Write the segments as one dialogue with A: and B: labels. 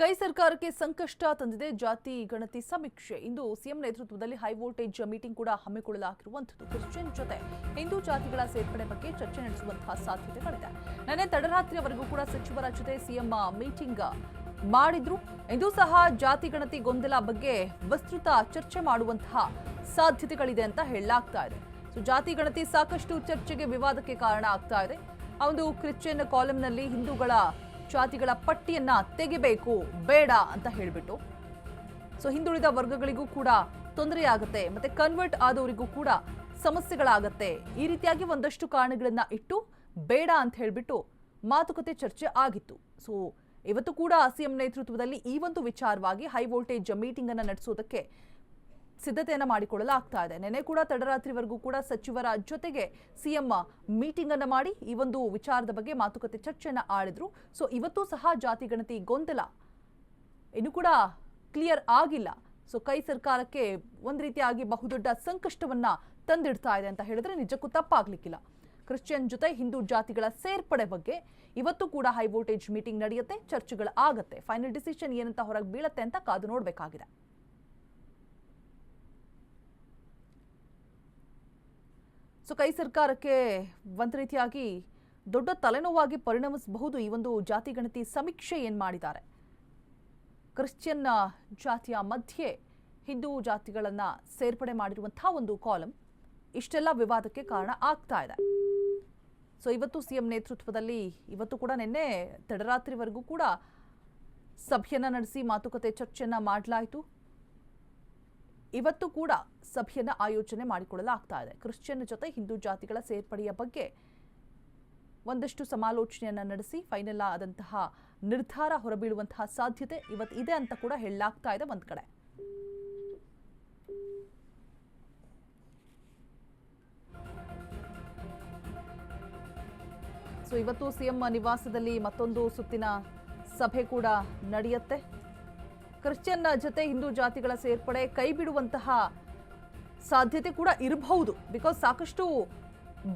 A: ಕೈ ಸರ್ಕಾರಕ್ಕೆ ಸಂಕಷ್ಟ ತಂದಿದೆ. ಜಾತಿ ಗಣತಿ ಸಮೀಕ್ಷೆ. ಇಂದು ಸಿಎಂ ನೇತೃತ್ವದಲ್ಲಿ ಹೈ ವೋಲ್ಟೇಜ್ ಮೀಟಿಂಗ್ ಕೂಡ ಹಮ್ಮಿಕೊಳ್ಳಲಾಗಿರುವಂಥದ್ದು. ಕ್ರಿಶ್ಚಿಯನ್ ಜೊತೆ ಹಿಂದೂ ಜಾತಿಗಳ ಸೇರ್ಪಡೆ ಬಗ್ಗೆ ಚರ್ಚೆ ನಡೆಸುವಂತಹ ಸಾಧ್ಯತೆಗಳಿದೆ ನಿನ್ನೆ ತಡರಾತ್ರಿಯವರೆಗೂ ಕೂಡ ಸಚಿವರ ಜೊತೆ ಸಿಎಂ ಮೀಟಿಂಗ್ ಮಾಡಿದ್ರು. ಇಂದು ಸಹ ಜಾತಿ ಗಣತಿ ಗೊಂದಲ ಬಗ್ಗೆ ವಿಸ್ತೃತ ಚರ್ಚೆ ಮಾಡುವಂತಹ ಸಾಧ್ಯತೆಗಳಿದೆ ಅಂತ ಹೇಳಲಾಗ್ತಾ ಇದೆ. ಸೊ ಜಾತಿ ಗಣತಿ ಸಾಕಷ್ಟು ಚರ್ಚೆಗೆ ವಿವಾದಕ್ಕೆ ಕಾರಣ ಆಗ್ತಾ ಇದೆ. ಆ ಒಂದು ಕ್ರಿಶ್ಚಿಯನ್ ಕಾಲಂನಲ್ಲಿ ಹಿಂದೂಗಳ ಜಾತಿಗಳ ಪಟ್ಟಿಯನ್ನ ತೆಗಿಬೇಕು, ಬೇಡ ಅಂತ ಹೇಳಿಬಿಟ್ಟು. ಸೊ ಹಿಂದುಳಿದ ವರ್ಗಗಳಿಗೂ ಕೂಡ ತೊಂದರೆಯಾಗುತ್ತೆ, ಮತ್ತೆ ಕನ್ವರ್ಟ್ ಆದವರಿಗೂ ಕೂಡ ಸಮಸ್ಯೆಗಳಾಗತ್ತೆ. ಈ ರೀತಿಯಾಗಿ ಒಂದಷ್ಟು ಕಾರಣಗಳನ್ನ ಇಟ್ಟು ಬೇಡ ಅಂತ ಹೇಳಿಬಿಟ್ಟು ಮಾತುಕತೆ ಚರ್ಚೆ ಆಗಿತ್ತು. ಸೊ ಇವತ್ತು ಕೂಡ ಸಿಎಂ ನೇತೃತ್ವದಲ್ಲಿ ಈ ಒಂದು ವಿಚಾರವಾಗಿ ಹೈ ವೋಲ್ಟೇಜ್ ಮೀಟಿಂಗ್ ಅನ್ನು ನಡೆಸೋದಕ್ಕೆ ಸಿದ್ಧತೆಯನ್ನ ಮಾಡಿಕೊಳ್ಳಲಾಗ್ತಾ ಇದೆ. ನೆನೆ ಕೂಡ ತಡರಾತ್ರಿವರೆಗೂ ಕೂಡ ಸಚಿವರ ಜೊತೆಗೆ ಸಿಎಂ ಮೀಟಿಂಗ್ ಅನ್ನು ಮಾಡಿ ಈ ಒಂದು ವಿಚಾರದ ಬಗ್ಗೆ ಮಾತುಕತೆ ಚರ್ಚೆಯನ್ನು ಆಡಿದ್ರು ಸೊ ಇವತ್ತು ಸಹ ಜಾತಿ ಗಣತಿ ಗೊಂದಲ ಇನ್ನು ಕೂಡ ಕ್ಲಿಯರ್ ಆಗಿಲ್ಲ. ಸೊ ಕೈ ಸರ್ಕಾರಕ್ಕೆ ಒಂದು ರೀತಿಯಾಗಿ ಬಹುದೊಡ್ಡ ಸಂಕಷ್ಟವನ್ನ ತಂದಿಡ್ತಾ ಇದೆ ಅಂತ ಹೇಳಿದ್ರೆ ನಿಜಕ್ಕೂ ತಪ್ಪಾಗ್ಲಿಕ್ಕಿಲ್ಲ. ಕ್ರಿಶ್ಚಿಯನ್ ಜೊತೆ ಹಿಂದೂ ಜಾತಿಗಳ ಸೇರ್ಪಡೆ ಬಗ್ಗೆ ಇವತ್ತು ಕೂಡ ಹೈ ವೋಲ್ಟೇಜ್ ಮೀಟಿಂಗ್ ನಡೆಯುತ್ತೆ, ಚರ್ಚೆಗಳು ಆಗುತ್ತೆ. ಫೈನಲ್ ಡಿಸಿಷನ್ ಏನಂತ ಹೊರಗೆ ಬೀಳತ್ತೆ ಅಂತ ಕಾದು ನೋಡಬೇಕಾಗಿದೆ. ಸೊ ಕೈ ಸರ್ಕಾರಕ್ಕೆ ಒಂದು ರೀತಿಯಾಗಿ ದೊಡ್ಡ ತಲೆನೋವಾಗಿ ಪರಿಣಮಿಸಬಹುದು ಈ ಒಂದು ಜಾತಿ ಗಣತಿ ಸಮೀಕ್ಷೆ ಏನು ಮಾಡಿದ್ದಾರೆ? ಕ್ರಿಶ್ಚಿಯನ್ ಜಾತಿಯ ಮಧ್ಯೆ ಹಿಂದೂ ಜಾತಿಗಳನ್ನು ಸೇರ್ಪಡೆ ಮಾಡಿರುವಂತಹ ಒಂದು ಕಾಲಂ ಇಷ್ಟೆಲ್ಲ ವಿವಾದಕ್ಕೆ ಕಾರಣ ಆಗ್ತಾ ಇದೆ. ಸೊ ಇವತ್ತು ಸಿಎಂ ನೇತೃತ್ವದಲ್ಲಿ ಇವತ್ತು ಕೂಡ ನಿನ್ನೆ ತಡರಾತ್ರಿವರೆಗೂ ಕೂಡ ಸಭೆಯನ್ನ ನಡೆಸಿ ಮಾತುಕತೆ ಚರ್ಚೆಯನ್ನ ಮಾಡಲಾಯಿತು. ಇವತ್ತು ಕೂಡ ಸಭೆಯನ್ನ ಆಯೋಜನೆ ಮಾಡಿಕೊಳ್ಳಲಾಗ್ತಾ ಇದೆ. ಕ್ರಿಶ್ಚಿಯನ್ ಜೊತೆ ಹಿಂದೂ ಜಾತಿಗಳ ಸೇರ್ಪಡೆಯ ಬಗ್ಗೆ ಒಂದಷ್ಟು ಸಮಾಲೋಚನೆಯನ್ನ ನಡೆಸಿ ಫೈನಲ್ ಆದಂತಹ ನಿರ್ಧಾರ ಹೊರಬೀಳುವಂತಹ ಸಾಧ್ಯತೆ ಇವತ್ತು ಇದೆ ಅಂತ ಕೂಡ ಹೇಳಲಾಗ್ತಾ ಇದೆ ಒಂದ್ ಕಡೆ. ಸೊ ಇವತ್ತು ಸಿಎಂ ನಿವಾಸದಲ್ಲಿ ಮತ್ತೊಂದು ಸುತ್ತಿನ ಸಭೆ ಕೂಡ ನಡೆಯುತ್ತೆ. ಕ್ರಿಶ್ಚಿಯನ್ ಜೊತೆ ಹಿಂದೂ ಜಾತಿಗಳ ಸೇರ್ಪಡೆ ಕೈ ಬಿಡುವಂತಹ ಸಾಧ್ಯತೆ ಕೂಡ ಇರಬಹುದು ಬಿಕಾಸ್ ಸಾಕಷ್ಟು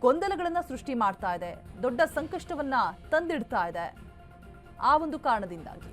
A: ಗೊಂದಲಗಳನ್ನು ಸೃಷ್ಟಿ ಮಾಡ್ತಾ ಇದೆ. ದೊಡ್ಡ ಸಂಕಷ್ಟವನ್ನ ತಂದಿಡ್ತಾ ಇದೆ. ಆ ಒಂದು ಕಾರಣದಿಂದಾಗಿ.